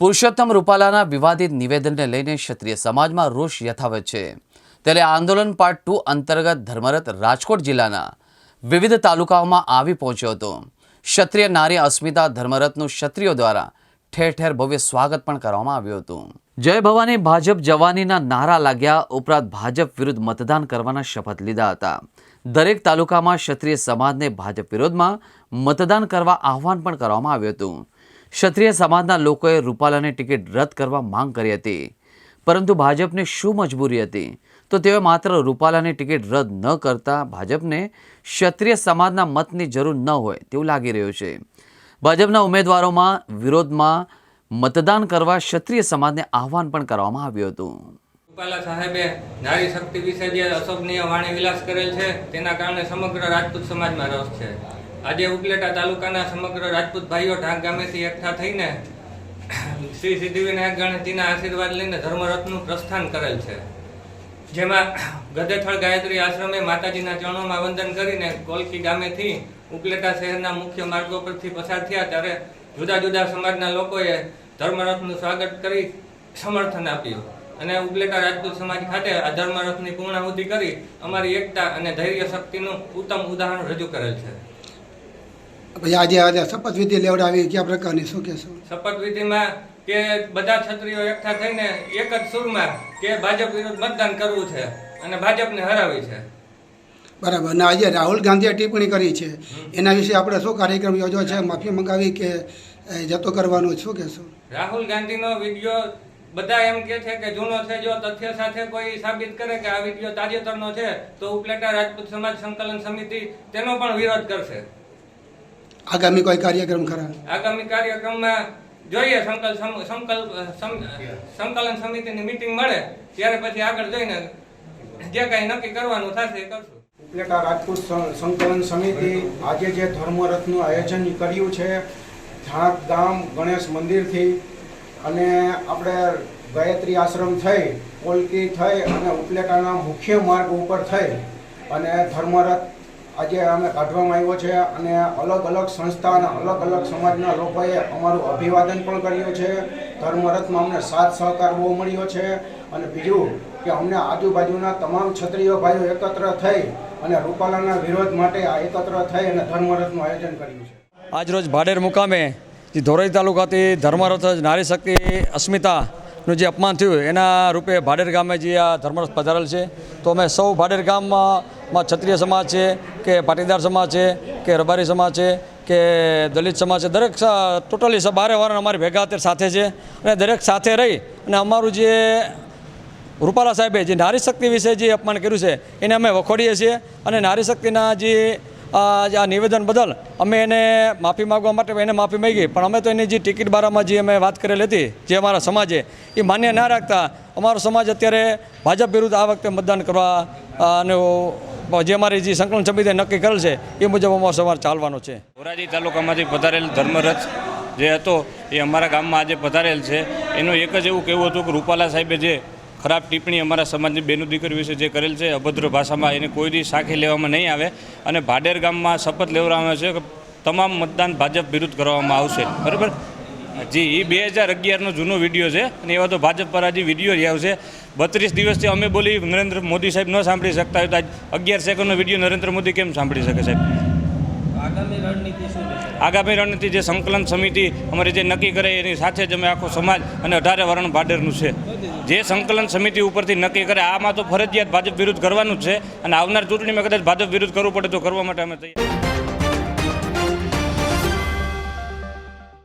પુરુષોત્તમ રૂપાલાના વિવાદિત નિવેદનને લઈને ક્ષત્રિય સમાજમાં રોષ યથાવત છે. ત્યારે આંદોલન પાર્ટ ટુ અંતર્ગત ધર્મરથ રાજકોટ જિલ્લાના વિવિધ તાલુકાઓમાં આવી પહોંચ્યો હતો. ક્ષત્રિય નારી અસ્મિતા ધર્મરથનું ક્ષત્રિયો દ્વારા ઠેર ઠેર ભવ્ય સ્વાગત પણ કરવામાં આવ્યું હતું. જય ભવાની ભાજપ જવાનીના નારા લાગ્યા ઉપરાંત ભાજપ વિરુદ્ધ મતદાન કરવાના શપથ લીધા હતા. દરેક તાલુકામાં ક્ષત્રિય સમાજને ભાજપ વિરોધમાં મતદાન કરવા આહવાન પણ કરવામાં આવ્યું હતું. ક્ષત્રિય સમાજના લોકોએ રૂપાલાની ટિકિટ રદ કરવા માંગ કરી હતી. પરંતુ ભાજપને શું મજબૂરી હતી? તો તેઓએ માત્ર રૂપાલાની ટિકિટ રદ ન કરતા ભાજપને ક્ષત્રિય સમાજના મતની જરૂર ન હોય તેવું લાગી રહ્યું છે. ભાજપના ઉમેદવારોમાં વિરોધમાં મતદાન કરવા ક્ષત્રિય સમાજને આહવાન પણ કરવામાં આવ્યું હતું. રૂપાલા સાહેબે નારી શક્તિ વિશે જે અશોભનીય વાણી વિલાસ કરેલ છે, તેના કારણે સમગ્ર રાજપૂત સમાજમાં રસ છે. આજે ઉપલેટા તાલુકાના સમગ્ર રાજપૂત ભાઈઓ ઢાંક ગામેથી એકઠા થઈને શ્રી સિદ્ધિવિનાયક ગણેશજીના આશીર્વાદ લઈને ધર્મરથનું પ્રસ્થાન કરેલ છે. જેમાં ગદેથળ ગાયત્રી આશ્રમે માતાજીના ચરણોમાં વંદન કરીને કોલકી ગામેથી ઉપલેટા શહેરના મુખ્ય માર્ગો પરથી પસાર થયા ત્યારે જુદા જુદા સમાજના લોકોએ ધર્મરથનું સ્વાગત કરી સમર્થન આપ્યું અને ઉપલેટા રાજપૂત સમાજ ખાતે આ ધર્મરથની પૂર્ણાહુતિ કરી અમારી એકતા અને ધૈર્ય શક્તિનું ઉત્તમ ઉદાહરણ રજૂ કરેલ છે. પછી આજે આજે શપથવિધિ લેવડાવી કયા પ્રકારની શું કહેશો શપથવિધિમાં કે બધા છત્રીઓ એકઠા થઈને એક જ સુરમાં કે ભાજપ વિરુદ્ધ મતદાન કરવું છે અને ભાજપને હરાવી છે. બરાબર. અને આજે રાહુલ ગાંધીએ ટિપ્પણી કરી છે. એના વિશે આપણે શું કાર્યક્રમ યોજો છે? માફી મંગાવી કે જતો કરવાનો શું કહેશો રાહુલ ગાંધીનો વીડિયો બધા એમ કે છે કે જૂનો છે જો તથ્ય સાથે કોઈ સાબિત કરે કે આ વીડિયો તાજેતરનો છે તો ઉપલેટા રાજપૂત સમાજ સંકલન સમિતિ તેનો પણ વિરોધ કરશે. આગામી કોઈ કાર્યક્રમ ખરા? આગામી કાર્યક્રમમાં જોઈએ સંકલ્પ સંકલ્પ સમ- સંકલન સમિતિની મીટિંગ મળે ત્યારે પછી આગળ જઈને જે કાંઈ નક્કી કરવાનું થશે એ કરશું. ઉપલેટા રાજપૂત સં- સંકલન સમિતિ આજે જે ધર્મરથનું આયોજન કર્યું છે ધાક ગામ ગણેશ મંદિરથી અને આપણે ગાયત્રી આશ્રમ થઈ પોલકી થઈ અને ઉપલેટાના મુખ્ય માર્ગ ઉપર થઈ અને ધર્મરથ આજે અમે કાઢવામાં આવ્યો છે અને અલગ અલગ સંસ્થા અને અલગ અલગ સમાજના લોકોએ અમારું અભિવાદન પણ કર્યું છે. ધર્મરથમાં અમને સાથ સહકાર બહુ મળ્યો છે અને બીજું કે અમને આજુબાજુના તમામ ક્ષત્રિય ભાઈઓ એકત્ર થઈ અને રૂપાલાના વિરોધ માટે આ એકત્ર થઈ અને ધર્મરથનું આયોજન કર્યું છે. આજરોજ ભાડેર મુકામે ધોરાઈ તાલુકાથી ધર્મરથ નારી શક્તિ અસ્મિતાનું જે અપમાન થયું એના રૂપે ભાડેર ગામે જે આ ધર્મરથ પધારેલ છે. તો અમે સૌ ભાડેર ગામમાં માં ક્ષત્રિય સમાજ છે, કે પાટીદાર સમાજ છે, કે રબારી સમાજ છે, કે દલિત સમાજ છે, દરેક ટોટલી બારે વારણ અમારી ભેગા અત્યારે સાથે છે. અને દરેક સાથે રહી અને અમારું જે રૂપાલા સાહેબે જે નારી શક્તિ વિશે જે અપમાન કર્યું છે, એને અમે વખોડીએ છીએ. અને નારી શક્તિના જે, આ નિવેદન બદલ અમે એને માફી માગવા માટે એને માફી માંગી. પણ અમે તો એની જે ટિકિટ બારામાં જે અમે વાત કરેલી હતી, જે અમારા સમાજે, એ માન્ય ના રાખતા અમારો સમાજ અત્યારે ભાજપ વિરુદ્ધ આ વખતે મતદાન કરવા અને જે અમારી જે સંકલન સમિતિએ નક્કી કરેલ છે, એ મુજબ અમારો સવાર ચાલવાનો છે. ધોરાજી તાલુકામાંથી પધારેલ ધર્મરથ જે હતો, એ અમારા ગામમાં આજે પધારેલ છે. એનું એક જ એવું કહેવું હતું કે રૂપાલા સાહેબે જે ખરાબ ટિપ્પણી અમારા સમાજની બેનું દીકરીઓ વિશે જે કરેલ છે, અભદ્ર ભાષામાં એને કોઈ દી સાખી લેવામાં નહીં આવે. અને ભાડેર ગામમાં શપથ લેવડાવવામાં છે કે તમામ મતદાન ભાજપ વિરુદ્ધ કરવામાં આવશે. બરાબર? જી એ બે હજાર અગિયારનો જૂનો વીડિયો છે અને એવા તો ભાજપ પર આજે વીડિયો જ આવશે. બત્રીસ દિવસથી અમે બોલી નરેન્દ્ર મોદી સાહેબ ન સાંભળી શકતા હોય તો આજ અગિયાર સેકન્ડનો વીડિયો નરેન્દ્ર મોદી કેમ સાંભળી શકે સાહેબ? આગામી રણનીતિ જે સંકલન સમિતિ અમારી જે નક્કી કરે એની સાથે જ અમે આખો સમાજ અને અઢારે વરણ ભાડેરનું છે. જે સંકલન સમિતિ ઉપરથી નક્કી કરે આમાં તો ફરજિયાત ભાજપ વિરુદ્ધ કરવાનું જ છે અને આવનાર ચૂંટણીમાં કદાચ ભાજપ વિરુદ્ધ કરવું પડે તો કરવા માટે અમે તૈયાર